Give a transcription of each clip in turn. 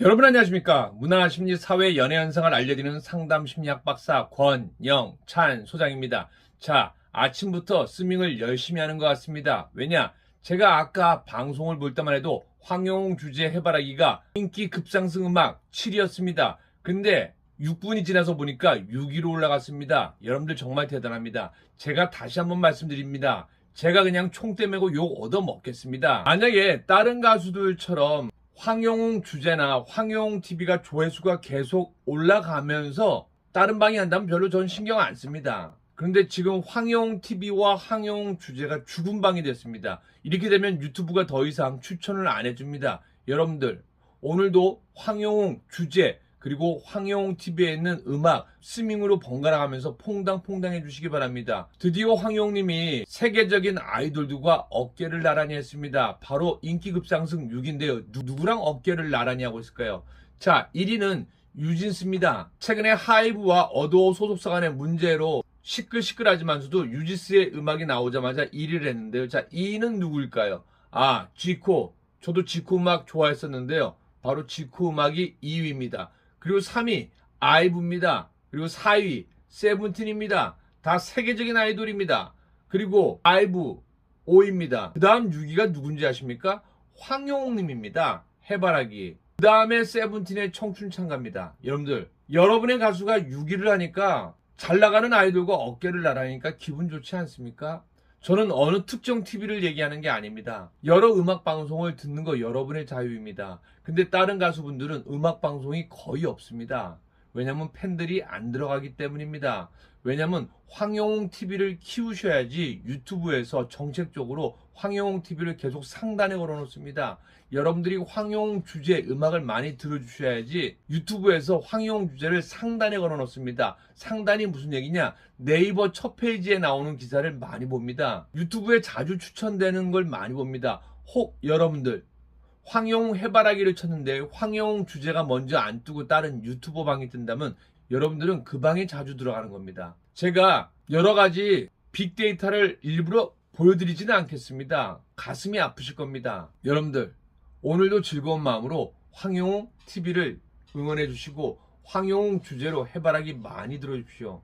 여러분 안녕하십니까 문화 심리 사회 연애 현상을 알려드리는 상담 심리학 박사 권영찬 소장입니다. 자 아침부터 스밍을 열심히 하는 것 같습니다. 왜냐 제가 아까 방송을 볼 때만 해도 황영웅 주제 해바라기가 인기 급상승 음악 7위였습니다. 근데 6분이 지나서 보니까 6위로 올라갔습니다. 여러분들 정말 대단합니다. 제가 다시 한번 말씀드립니다. 제가 그냥 총대 메고 욕 얻어 먹겠습니다. 만약에 다른 가수들처럼 황영웅 주제나 황영웅 TV가 조회수가 계속 올라가면서 다른 방이 한다면 별로 전 신경 안 씁니다. 그런데 지금 황영웅 TV와 황영웅 주제가 죽은 방이 됐습니다. 이렇게 되면 유튜브가 더 이상 추천을 안 해줍니다. 여러분들 오늘도 황영웅 주제 그리고 황영웅 TV에 있는 음악 스밍으로 번갈아 가면서 퐁당퐁당 해주시기 바랍니다. 드디어 황영웅님이 세계적인 아이돌들과 어깨를 나란히 했습니다. 바로 인기 급상승 6인데요. 누구랑 어깨를 나란히 하고 있을까요? 자, 1위는 유진스입니다. 최근에 하이브와 어도어 소속사 간의 문제로 시끌시끌하지만서도 유지스의 음악이 나오자마자 1위를 했는데요. 자, 2위는 누구일까요? 아, 지코. 저도 지코 음악 좋아했었는데요. 바로 지코 음악이 2위입니다. 그리고 3위 아이브입니다. 그리고 4위 세븐틴입니다. 다 세계적인 아이돌입니다. 그리고 아이브 5위입니다. 그 다음 6위가 누군지 아십니까? 황영웅님입니다. 해바라기. 그 다음에 세븐틴의 청춘 창가입니다. 여러분들, 여러분의 가수가 6위를 하니까 잘 나가는 아이돌과 어깨를 나란히니까 기분 좋지 않습니까? 저는 어느 특정 TV를 얘기하는 게 아닙니다. 여러 음악 방송을 듣는 거 여러분의 자유입니다. 근데 다른 가수분들은 음악 방송이 거의 없습니다. 왜냐면 팬들이 안 들어가기 때문입니다. 왜냐면 황영웅 TV를 키우셔야지 유튜브에서 정책적으로 황영웅 TV를 계속 상단에 걸어놓습니다. 여러분들이 황영웅 주제 음악을 많이 들어주셔야지 유튜브에서 황영웅 주제를 상단에 걸어놓습니다. 상단이 무슨 얘기냐? 네이버 첫 페이지에 나오는 기사를 많이 봅니다. 유튜브에 자주 추천되는 걸 많이 봅니다. 혹 여러분들 황영웅 해바라기를 쳤는데 황영웅 주제가 먼저 안 뜨고 다른 유튜버 방이 뜬다면 여러분들은 그 방에 자주 들어가는 겁니다. 제가 여러 가지 빅데이터를 일부러 보여드리지는 않겠습니다. 가슴이 아프실 겁니다. 여러분들 오늘도 즐거운 마음으로 황영웅 TV를 응원해 주시고 황영웅 주제로 해바라기 많이 들어주십시오.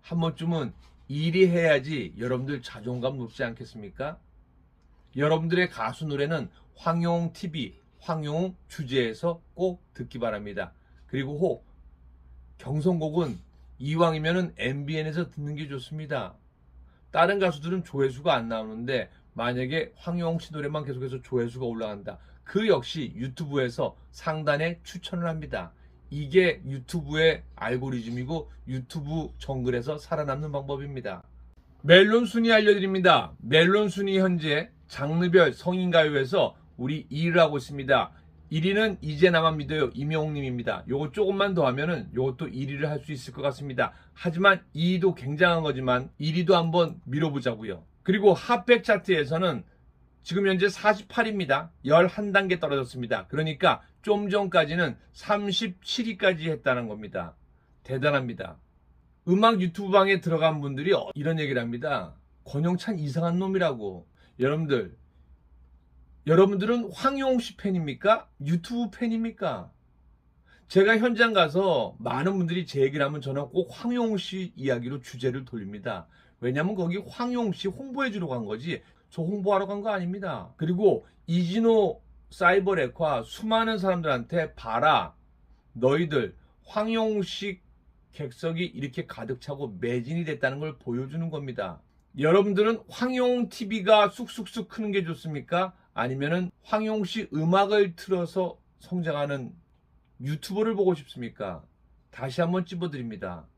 한 번쯤은 일이 해야지 여러분들 자존감 높지 않겠습니까? 여러분들의 가수 노래는 황용웅 TV, 황용웅 주제에서 꼭 듣기 바랍니다. 그리고 혹 경선곡은 이왕이면은 MBN에서 듣는 게 좋습니다. 다른 가수들은 조회수가 안 나오는데 만약에 황용웅 씨 노래만 계속해서 조회수가 올라간다. 그 역시 유튜브에서 상단에 추천을 합니다. 이게 유튜브의 알고리즘이고 유튜브 정글에서 살아남는 방법입니다. 멜론 순위 알려드립니다. 멜론 순위 현재 장르별 성인가요에서 우리 2위를 하고 있습니다. 1위는 이제 나만 믿어요 임영웅님입니다. 요거 조금만 더 하면은 요것도 1위를 할 수 있을 것 같습니다. 하지만 2위도 굉장한 거지만 1위도 한번 밀어보자고요. 그리고 핫백 차트에서는 지금 현재 48입니다. 11단계 떨어졌습니다. 그러니까 좀 전까지는 37위까지 했다는 겁니다. 대단합니다. 음악 유튜브 방에 들어간 분들이 이런 얘기를 합니다. 권영찬 이상한 놈이라고. 여러분들, 여러분들은 황용웅 씨 팬입니까? 유튜브 팬입니까? 제가 현장 가서 많은 분들이 제 얘기를 하면 저는 꼭 황용웅 씨 이야기로 주제를 돌립니다. 왜냐면 거기 황용웅 씨 홍보해 주러 간 거지 저 홍보하러 간 거 아닙니다. 그리고 이진호 사이버레카 수많은 사람들한테 봐라 너희들 황용웅 씨 객석이 이렇게 가득 차고 매진이 됐다는 걸 보여주는 겁니다. 여러분들은 황용 TV가 쑥쑥쑥 크는 게 좋습니까? 아니면은 황용 씨 음악을 틀어서 성장하는 유튜버를 보고 싶습니까? 다시 한번 찝어드립니다.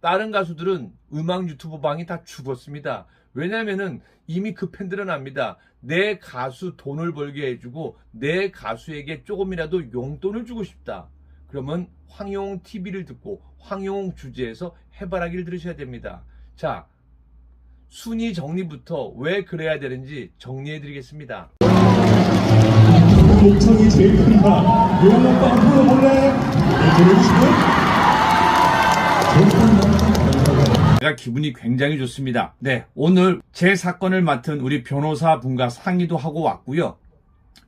다른 가수들은 음악 유튜버 방이 다 죽었습니다. 왜냐면은 이미 그 팬들은 압니다. 내 가수 돈을 벌게 해주고 내 가수에게 조금이라도 용돈을 주고 싶다. 그러면 황용 TV를 듣고 황용 주제에서 해바라기를 들으셔야 됩니다. 자, 순위 정리부터 왜 그래야 되는지 정리해 드리겠습니다. 목청이 제일 크니까 용오빠 불러볼래? 네, 제가 기분이 굉장히 좋습니다. 네, 오늘 제 사건을 맡은 우리 변호사 분과 상의도 하고 왔고요.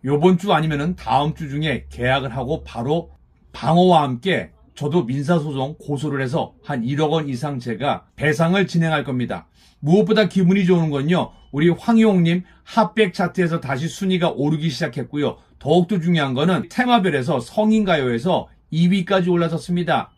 요번 주 아니면은 다음 주 중에 계약을 하고 바로 방어와 함께 저도 민사소송 고소를 해서 한 1억 원 이상 제가 배상을 진행할 겁니다. 무엇보다 기분이 좋은 건요. 우리 황희용님 핫백 차트에서 다시 순위가 오르기 시작했고요. 더욱더 중요한 거는 테마별에서 성인가요에서 2위까지 올라섰습니다.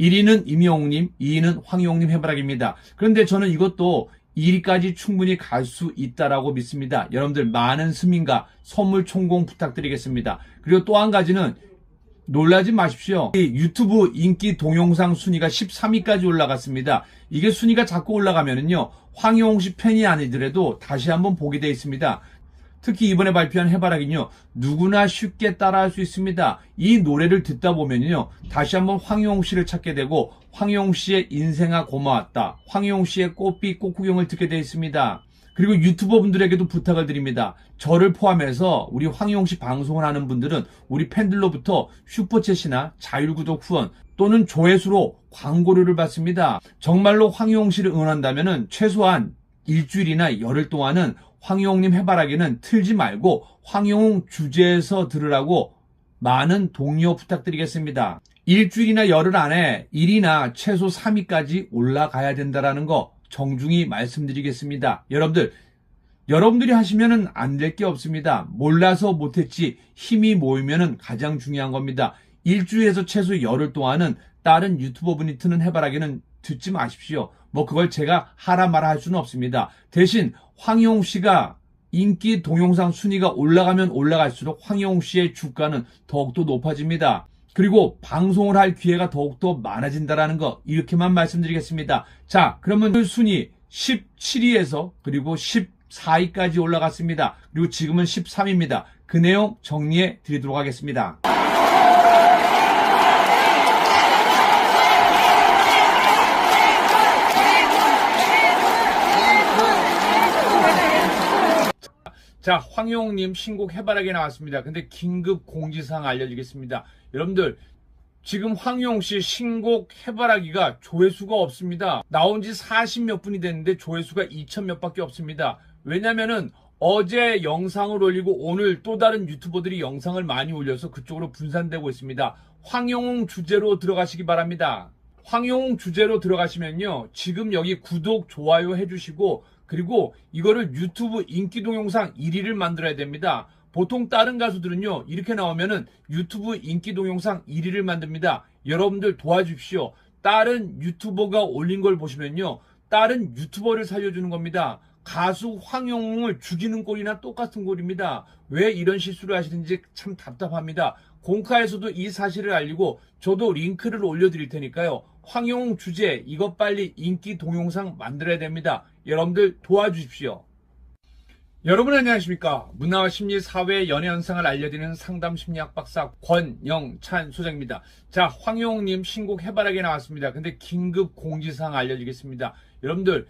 1위는 임영웅님, 2위는 황희용님 해바라기입니다. 그런데 저는 이것도 1위까지 충분히 갈 수 있다라고 믿습니다. 여러분들 많은 스민과 선물 총공 부탁드리겠습니다. 그리고 또 한 가지는 놀라지 마십시오. 이 유튜브 인기 동영상 순위가 13위까지 올라갔습니다. 이게 순위가 자꾸 올라가면은요, 황영웅 씨 팬이 아니더라도 다시 한번 보게 돼 있습니다. 특히 이번에 발표한 해바라기는요, 누구나 쉽게 따라할 수 있습니다. 이 노래를 듣다 보면요, 다시 한번 황영웅 씨를 찾게 되고, 황영웅 씨의 인생아 고마웠다. 황영웅 씨의 꽃빛 꽃구경을 듣게 돼 있습니다. 그리고 유튜버 분들에게도 부탁을 드립니다. 저를 포함해서 우리 황희용 씨 방송을 하는 분들은 우리 팬들로부터 슈퍼챗이나 자율구독 후원 또는 조회수로 광고료를 받습니다. 정말로 황희용 씨를 응원한다면 최소한 일주일이나 열흘 동안은 황희용님 해바라기는 틀지 말고 황희용 주제에서 들으라고 많은 동요 부탁드리겠습니다. 일주일이나 열흘 안에 1위나 최소 3위까지 올라가야 된다라는 거 정중히 말씀드리겠습니다. 여러분들, 여러분들이 하시면은 안 될 게 없습니다. 몰라서 못했지 힘이 모이면은 가장 중요한 겁니다. 일주일에서 최소 열흘 동안은 다른 유튜버 분이 트는 해바라기는 듣지 마십시오. 뭐 그걸 제가 하라 마라 할 수는 없습니다. 대신 황용 씨가 인기 동영상 순위가 올라가면 올라갈수록 황용 씨의 주가는 더욱더 높아집니다. 그리고 방송을 할 기회가 더욱더 많아진다라는 거 이렇게만 말씀드리겠습니다. 자, 그러면 그 순위 17위에서 그리고 14위까지 올라갔습니다. 그리고 지금은 13위입니다. 그 내용 정리해 드리도록 하겠습니다. 자, 황용님 신곡 해바라기 나왔습니다. 근데 긴급 공지사항 알려드리겠습니다. 여러분들, 지금 황용 씨 신곡 해바라기가 조회수가 없습니다. 나온 지 40 몇 분이 됐는데 조회수가 2천 몇 밖에 없습니다. 왜냐면은 어제 영상을 올리고 오늘 또 다른 유튜버들이 영상을 많이 올려서 그쪽으로 분산되고 있습니다. 황용웅 주제로 들어가시기 바랍니다. 황용웅 주제로 들어가시면요. 지금 여기 구독, 좋아요 해주시고 그리고 이거를 유튜브 인기 동영상 1위를 만들어야 됩니다. 보통 다른 가수들은요, 이렇게 나오면은 유튜브 인기 동영상 1위를 만듭니다. 여러분들 도와주십시오. 다른 유튜버가 올린 걸 보시면요, 다른 유튜버를 살려주는 겁니다. 가수 황영웅을 죽이는 꼴이나 똑같은 꼴입니다. 왜 이런 실수를 하시는지 참 답답합니다. 공카에서도 이 사실을 알리고 저도 링크를 올려드릴 테니까요. 황영웅 주제 이것 빨리 인기 동영상 만들어야 됩니다. 여러분들 도와주십시오. 여러분 안녕하십니까? 문화와 심리 사회 연애 현상을 알려드리는 상담 심리학 박사 권영찬 소장입니다. 자 황용님 신곡 해바라기 나왔습니다. 근데 긴급 공지사항 알려드리겠습니다. 여러분들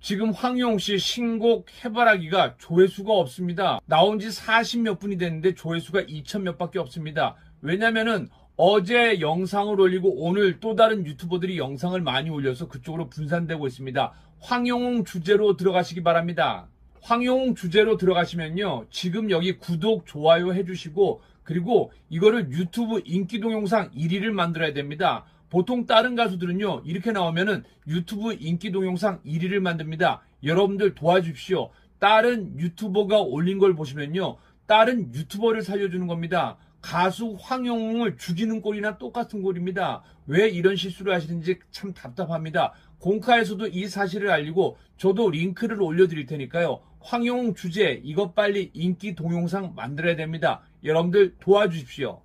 지금 황용 씨 신곡 해바라기가 조회수가 없습니다. 나온 지 40 몇 분이 됐는데 조회수가 2천 몇 밖에 없습니다. 왜냐면은 어제 영상을 올리고 오늘 또 다른 유튜버들이 영상을 많이 올려서 그쪽으로 분산되고 있습니다 황용웅 주제로 들어가시기 바랍니다 황용 주제로 들어가시면요. 지금 여기 구독, 좋아요 해주시고, 그리고 이거를 유튜브 인기 동영상 1위를 만들어야 됩니다. 보통 다른 가수들은요, 이렇게 나오면은 유튜브 인기 동영상 1위를 만듭니다. 여러분들 도와주십시오. 다른 유튜버가 올린 걸 보시면요, 다른 유튜버를 살려주는 겁니다. 가수 황영웅을 죽이는 꼴이나 똑같은 꼴입니다. 왜 이런 실수를 하시는지 참 답답합니다. 공카에서도 이 사실을 알리고 저도 링크를 올려드릴 테니까요. 황영웅 주제 이것 빨리 인기 동영상 만들어야 됩니다. 여러분들 도와주십시오.